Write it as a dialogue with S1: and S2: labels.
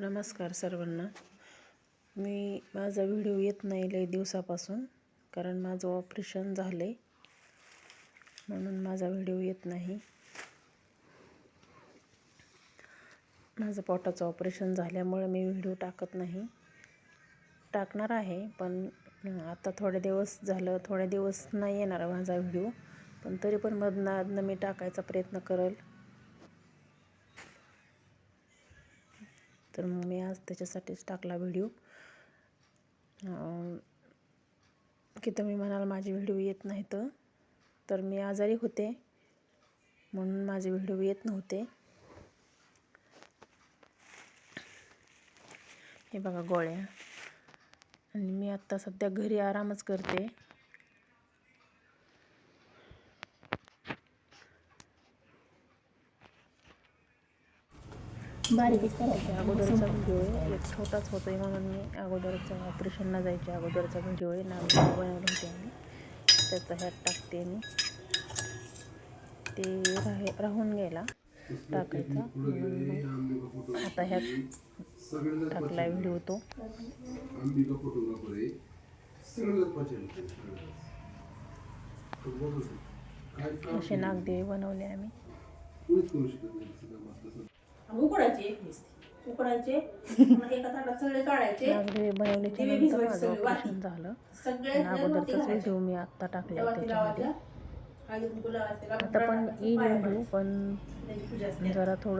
S1: नमस्कार सर्वांना. मी माझा व्हिडिओ येत नाही लई दिवसापासून कारण माझं ऑपरेशन झालं आहे म्हणून माझा व्हिडिओ येत नाही. माझं पोटाचं ऑपरेशन झाल्यामुळे मी व्हिडिओ टाकत नाही. टाकणार आहे पण आता थोडे दिवस झालं थोडे दिवस नाही येणार माझा व्हिडिओ पण तरी पण मधनं अधनं मी टाकायचा प्रयत्न करेल. तर मग मी आज त्याच्यासाठीच टाकला व्हिडिओ. की तुम्ही म्हणाल माझे व्हिडिओ येत नाहीत. तर मी आजारी होते. म्हणून माझे व्हिडिओ येत नव्हते. हे बघा गोळ्या. आणि मी आत्ता सध्या घरी आरामच करते.
S2: बारीकच करायचं.
S1: अगोदरचा व्हिडिओ आहे म्हणजे एक छोटाच होतोय म्हणून मी अगोदरचा ऑपरेशनला जायच्या अगोदरचा व्हिडिओ आहे नाव बनवलं होते आम्ही. त्याचा ह्यात टाकते मी. ते राहे राहून गेला टाकायचा. म्हणून मग आता ह्यात टाकला व्हिडिओ तो. असे नागदेवी बनवले आम्ही.
S3: तर.
S2: उकडायचे उकडायचे एका ताटात सगळे काढायचे
S1: नागदेवी बनवल्याच्या
S2: दिवे
S1: नंतर
S2: भिजवायचे
S1: माझं
S2: सगळे
S1: ऑपरेशन
S2: वाटी.
S1: झालं
S2: सगळे
S1: आणि अगोदरचाच. व्हिडिओ मी आत्ता टाकला त्याच्यामध्ये आता पण येईल व्हिडिओ पण जरा थोडं